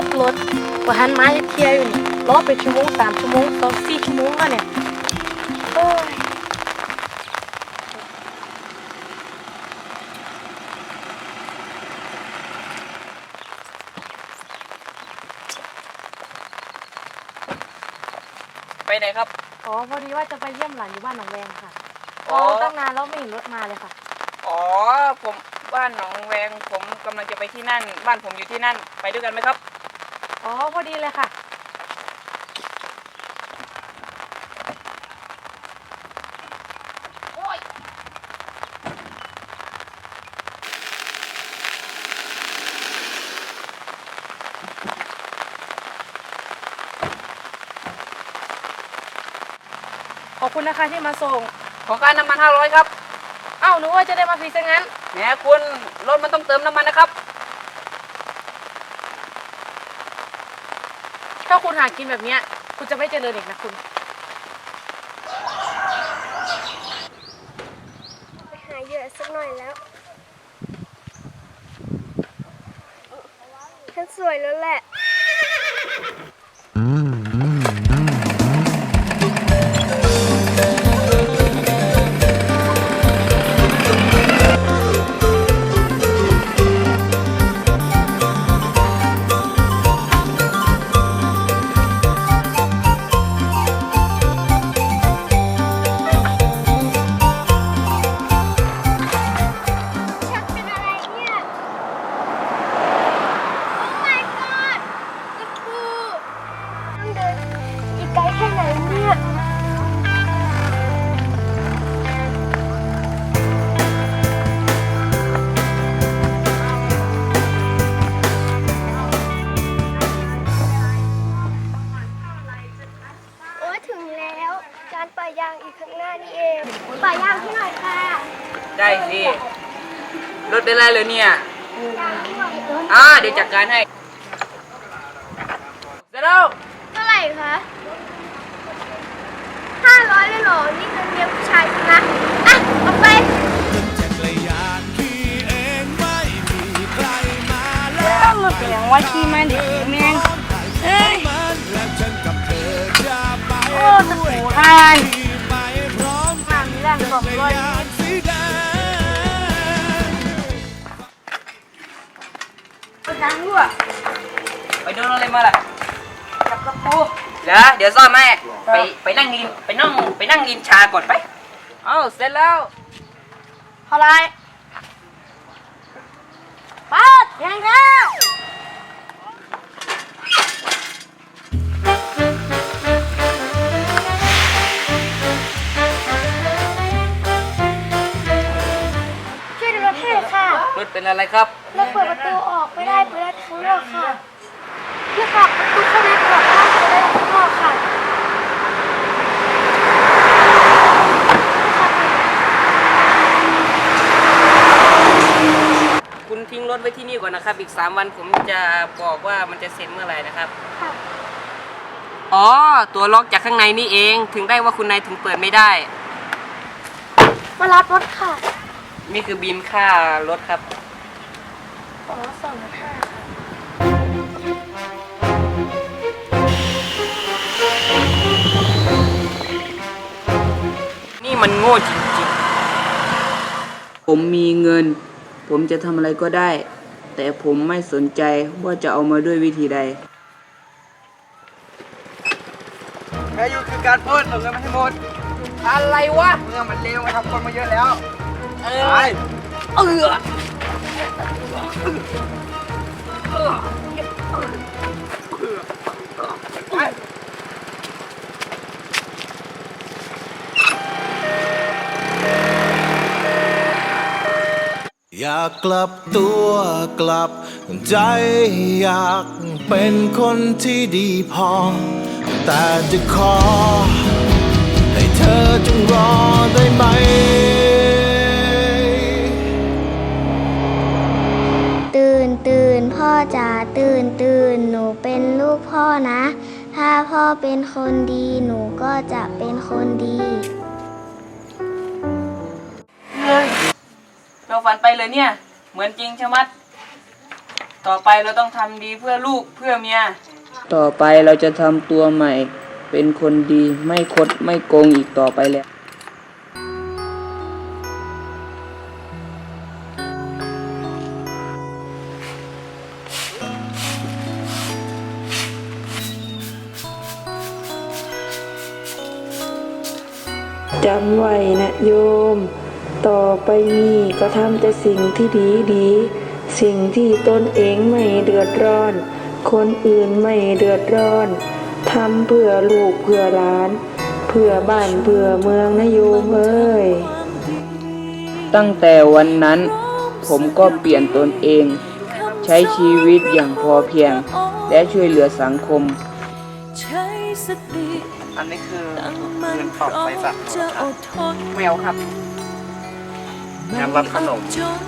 ถรถว่าหันมาจะเคลียร์อยู่นี่รอไปชั่วโมงสามชั่วโมงสองสี่ชั่วโมงแล้วเนี่ยโอ้ยไปไหนครับ อ๋อพอดีว่าจะไปเยี่ยมหลานอยู่บ้านหนองแวงค่ะอ๋เราอตั้งนานแล้วไม่เห็นรถมาเลยค่ะ อ๋อ ผมบ้านหนองแวง ผมกำลังจะไปที่นั่น บ้านผมอยู่ที่นั่น ไปด้วยกันไหมครับ อ๋อ พอดีเลยค่ะขอบคุณนะคะที่มาส่ง ของการน้ำมัน 500 ครับ เอ้านึกว่าจะได้มาฟรีซะงั้น แหมคุณรถมันต้องเติมน้ำมันนะครับ ถ้าคุณหากินแบบเนี้ย คุณจะไม่เจริญอีกนะคุณ ไปหาเหยื่อสักหน่อยแล้ว ฉันสวยแล้วแหละ ได้สิรถเป็นไรเลยเนี่ยยางที่หน่อยเอออ่าเดี๋ยวจัดการให้เสร็จแล้วเท่าไหร่คะห้าร้อยเลยเหรอ นี่เงินเมียผู้ชายฉันนะ อะเอาไปจักรยานขี่เองไม่มีใครมาแล้วต้องมาเสียงว่าขี้มันเด็กแม่งเอ้ยมันและฉันกับเธอจะไปโอ้ตะโขทาน ดังด้วยไปโดนอะไรมาล่ะจับกระปูเหรอเดี๋ยวซ่อมให้ไปไปนั่งรินไปนั่งไปนั่งรินชาก่อนไป เอ้าเสร็จแล้วเท่าไรปัดยังแล้วช่วยดูรถให้หน่อยค่ะ รถเป็นอะไรครับ เราเปิดประตูออกไม่ได้เปิดได้ข้างนอกค่ะพี่ค่ะประตูข้างในเปิดได้เปิดได้ข้างนอกค่ะ คุณทิ้งรถไว้ที่นี่ก่อนนะครับ อีก 3 วันผมจะบอกว่ามันจะเซ็นเมื่อไหร่นะครับ ค่ะอ๋อ ตัวล็อกจากข้างในนี่เอง ถึงได้ว่าคุณนายถึงเปิดไม่ได้ มารับรถค่ะนี่คือบินค่ารถครับ อ๋อสองห้าค่ะนี่มันโง่จริงผมมีเงิน ผมจะทำอะไรก็ได้ แต่ผมไม่สนใจว่าจะเอามาด้วยวิธีใดแม่อยู่คือการปล้นเอาเงินมาให้หมดๆอะไรวะ เมืองมันเลวมาทำคนมาเยอะแล้ว เอไปอเออ อยากกลับตัวกลับใจอยากเป็นคนที่ดีพอ แต่จะขอ ให้เธอจงรอได้ไหม ตื่นตื่นพ่อจ๋าตื่นตื่นหนูเป็นลูกพ่อนะ ถ้าพ่อเป็นคนดีหนูก็จะเป็นคนดี เราฝันไปเลยเนี่ย เหมือนจริงใช่ไหมยโถต่อไปเราต้องทำดีเพื่อลูกเพื่อเมีย ต่อไปเราจะทำตัวใหม่ เป็นคนดีไม่คดไม่โกงอีกต่อไปแล้ว จำไว้นะโยม ต่อไปนี้ก็ทำแต่สิ่งที่ดีดีๆสิ่งที่ตนเองไม่เดือดร้อน คนอื่นไม่เดือดร้อนทำเพื่อลูกเพื่อหลาน เพื่อบ้านเพื่อเมืองนะโยมเอ้ยตั้งแต่วันนั้น ผมก็เปลี่ยนตนเอง ใช้ชีวิตอย่างพอเพียง และช่วยเหลือสังคมใช้สติอันนี้คือตั้งมั่เงินนพปรับร้อไฟมสักจะอดทนไม่เอาครับ งานรับขนมจน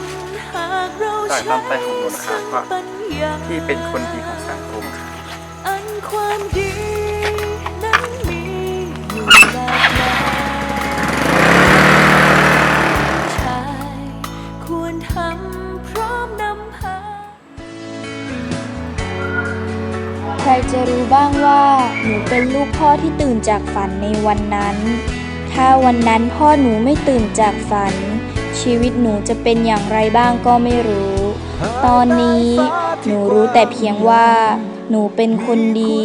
หากเราจ่ายใช้น้ำใจของหนูนะครับว่าปัญญาที่เป็นคนดีของสังคมอันความดีนั้นมีอยู่หลากหลายชายควรทำพร้อมนำพาใครจะรู้บ้างว่า หนูเป็นลูกพ่อที่ตื่นจากฝันในวันนั้น ถ้าวันนั้นพ่อหนูไม่ตื่นจากฝัน ชีวิตหนูจะเป็นอย่างไรบ้างก็ไม่รู้ ตอนนี้หนูรู้แต่เพียงว่า หนูเป็นคนดี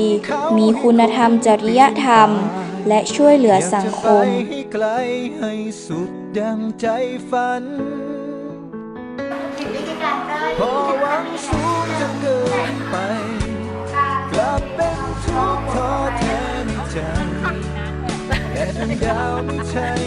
มีคุณธรรมจริยธรรม และช่วยเหลือสังคมไปให้ไกลให้สุดดังใจฝันพอหวังสูงจนเกินไป กลับเป็นทุกข์ท้อแท้ในใจแต่ดวงดาวไม่ใช่